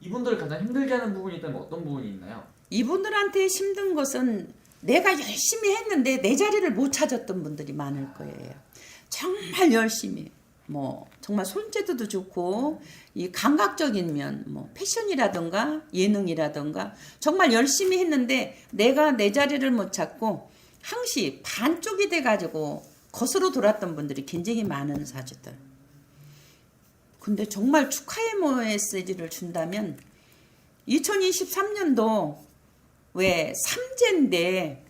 이분들을 가장 힘들게 하는 부분이 있다면 어떤 부분이 있나요? 이분들한테 힘든 것은 내가 열심히 했는데 내 자리를 못 찾았던 분들이 많을 거예요. 정말 열심히 뭐 정말 손재주도 좋고 이 감각적인 면, 뭐 패션이라던가 예능이라던가 정말 열심히 했는데 내가 내 자리를 못 찾고 항시 반쪽이 돼 가지고 거스로 돌았던 분들이 굉장히 많은 사주들. 근데 정말 축하의 메시지를 준다면 2023년도 왜 삼재인데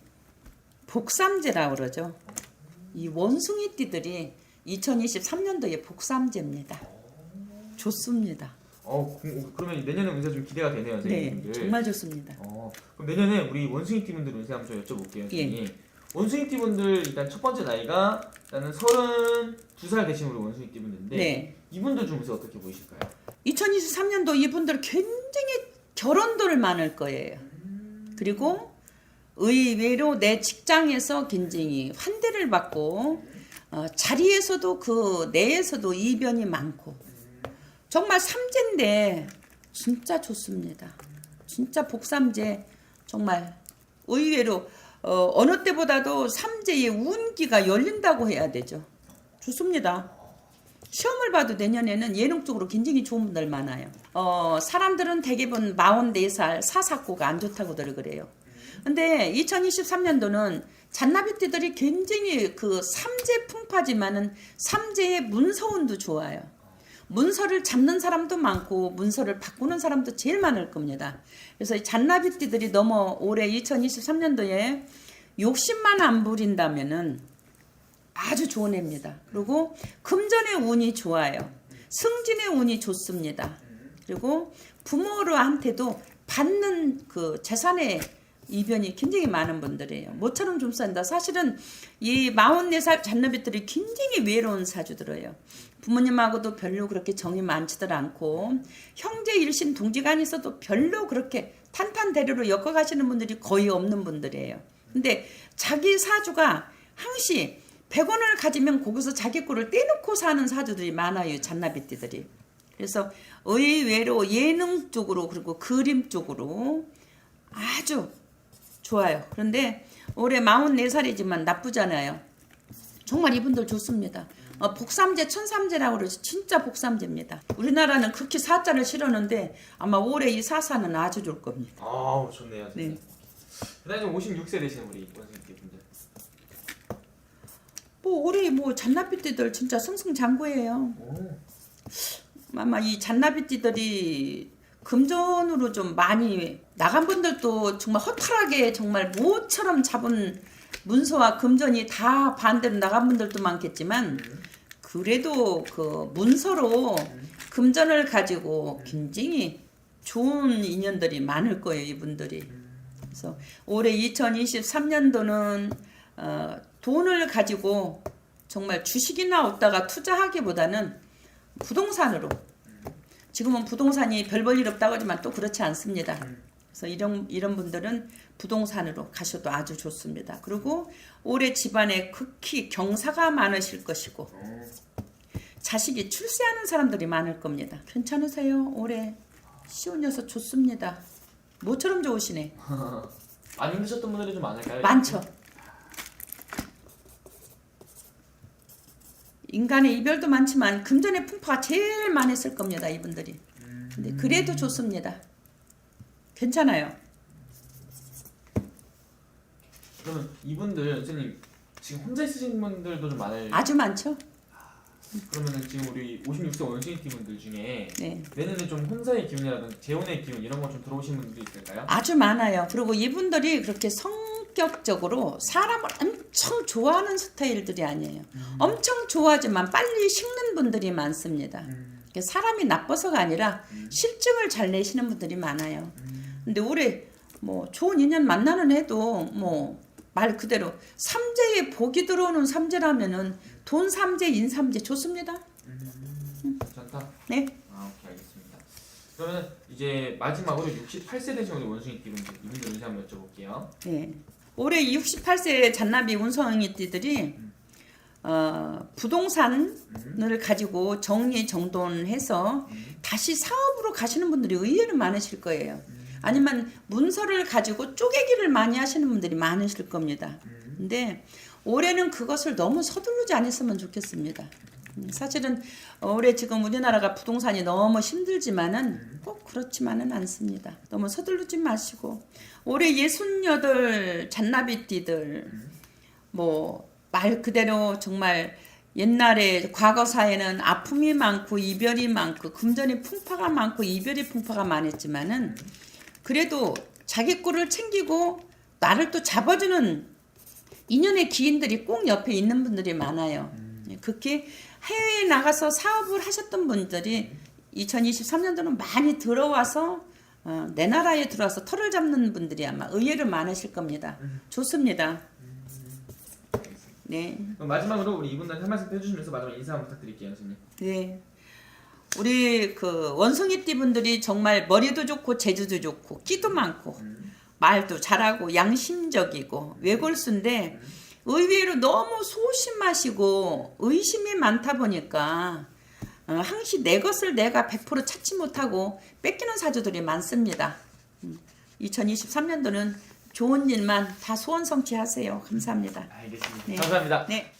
복삼재라고 그러죠. 이 원숭이띠들이 2023년도에 복삼재입니다. 좋습니다. 어 그- 그러면 내년에 운세 좀 기대가 되네요, 네, 선생님들. 정말 좋습니다. 어, 그럼 내년에 우리 원숭이 팀분들 운세 한번 좀 여쭤볼게요. 예. 선생님. 원숭이 팀분들 일단 첫 번째 나이가 일단은 32살 되신 우리 원숭이 팀분들인데 네. 이분들 중 운세 어떻게 보이실까요? 2023년도 이분들 굉장히 결혼들 많을 거예요. 그리고 의외로 내 직장에서 굉장히 환대를 받고 어, 자리에서도 그 내에서도 이변이 많고 정말 삼재인데 진짜 좋습니다. 진짜 복삼재 정말 의외로 어, 어느 때보다도 삼재의 운기가 열린다고 해야 되죠. 좋습니다. 시험을 봐도 내년에는 예능 쪽으로 굉장히 좋은 분들 많아요. 어, 사람들은 대개분 44살 사사고가 안 좋다고들 그래요. 근데 2023년도는 잔나비띠들이 굉장히 그 삼재 풍파지만은 삼재의 문서운도 좋아요. 문서를 잡는 사람도 많고 문서를 바꾸는 사람도 제일 많을 겁니다. 그래서 이 잔나비띠들이 너무 올해 2023년도에 욕심만 안 부린다면은 아주 좋은 해입니다. 그리고 금전의 운이 좋아요. 승진의 운이 좋습니다. 그리고 부모로한테도 받는 그 재산의 이변이 굉장히 많은 분들이에요. 모처럼 좀 산다. 사실은 이 44살 잔나비들이 굉장히 외로운 사주들어요. 부모님하고도 별로 그렇게 정이 많지들 않고 형제 일신 동지간 있어도 별로 그렇게 탄탄대로로 엮어가시는 분들이 거의 없는 분들이에요. 근데 자기 사주가 항시 100원을 가지면 거기서 자기 거를 떼놓고 사는 사주들이 많아요. 잔나비띠들이. 그래서 의외로 예능 쪽으로 그리고 그림 쪽으로 아주 좋아요. 그런데 올해 44살이지만 나쁘잖아요. 정말 이분들 좋습니다. 어, 복삼재, 천삼재라고 그러죠. 진짜 복삼재입니다. 우리나라는 극히 사자를 실었는데 아마 올해 이 사사는 아주 좋을 겁니다. 아우 좋네요. 네. 그다음에 56세 되신 우리 팀분들. 뭐 올해 뭐 잔나비띠들 진짜 승승장구예요. 오. 아마 이 잔나비띠들이 금전으로 좀 많이 나간 분들도 정말 허탈하게 정말 모처럼 잡은 문서와 금전이 다 반대로 나간 분들도 많겠지만 그래도 그 문서로 금전을 가지고 굉장히 좋은 인연들이 많을 거예요 이분들이 그래서 올해 2023년도는 어, 돈을 가지고 정말 주식이나 얻다가 투자하기보다는 부동산으로 지금은 부동산이 별 볼 일 없다고 하지만 또 그렇지 않습니다. 그래서 이런 이런 분들은 부동산으로 가셔도 아주 좋습니다. 그리고 올해 집안에 극히 경사가 많으실 것이고 오. 자식이 출세하는 사람들이 많을 겁니다. 괜찮으세요? 올해 시온여서 좋습니다. 모처럼 좋으시네. 안 힘드셨던 분들이 좀 많을까요? 많죠. 인간의 이별도 많지만 금전의 풍파가 제일 많았을 겁니다. 이분들이. 근데 그래도 좋습니다. 괜찮아요. 그러면 이분들 선생님 지금 혼자 있으신 분들도 좀 많을. 아주 많죠. 그러면은 지금 우리 56세 원숭이 팀분들 중에 네. 내년에 좀 혼사의 기운이라든지 재혼의 기운 이런 거 좀 들어오신 분들도 있을까요? 아주 많아요. 그리고 이분들이 그렇게 성 격적으로 사람을 엄청 좋아하는 스타일들이 아니에요. 엄청 좋아하지만 빨리 식는 분들이 많습니다. 이게 사람이 나빠서가 아니라 실증을 잘 내시는 분들이 많아요. 근데 올해 뭐 좋은 인연 만나는 해도 뭐 말 그대로 삼재에 복이 들어오는 삼재라면은 돈 삼재, 인 삼재 좋습니다. 괜찮다. 네. 아 오케이 알겠습니다. 그러면 이제 마지막으로 68세 되신 우리 원숭이 팀분들 이분들 운세 한번 여쭤볼게요. 네. 올해 68세 잔나비 운성이띠들이 어, 부동산을 가지고 정리 정돈해서 다시 사업으로 가시는 분들이 의외로 많으실 거예요. 아니면 문서를 가지고 쪼개기를 많이 하시는 분들이 많으실 겁니다. 근데 올해는 그것을 너무 서두르지 않았으면 좋겠습니다. 음, 사실은 올해 지금 우리나라가 부동산이 너무 힘들지만은 꼭 그렇지만은 않습니다. 너무 서두르지 마시고 올해 예순여덟 잔나비띠들 뭐 말 그대로 정말 옛날에 과거사에는 아픔이 많고 이별이 많고 금전이 풍파가 많고 이별이 풍파가 많았지만은 그래도 자기 꼴을 챙기고 나를 또 잡아주는 인연의 기인들이 꼭 옆에 있는 분들이 많아요. 예, 그렇게 해외에 나가서 사업을 하셨던 분들이 2023년도는 많이 들어와서 어, 내 나라에 들어와서 털을 잡는 분들이 아마 의외로 많으실 겁니다. 좋습니다. 네. 그럼 마지막으로 우리 이분들 한 말씀 해주시면서 마지막 인사 한번 부탁드릴게요, 선생님. 네. 우리 그 원숭이 띠 분들이 정말 머리도 좋고 재주도 좋고 끼도 많고 말도 잘하고 양심적이고 외골수인데 의외로 너무 소심하시고 의심이 많다 보니까 어, 항시 내 것을 내가 100% 찾지 못하고 뺏기는 사주들이 많습니다. 2023년도는 좋은 일만 다 소원 성취하세요. 감사합니다. 알겠습니다. 네. 감사합니다. 네.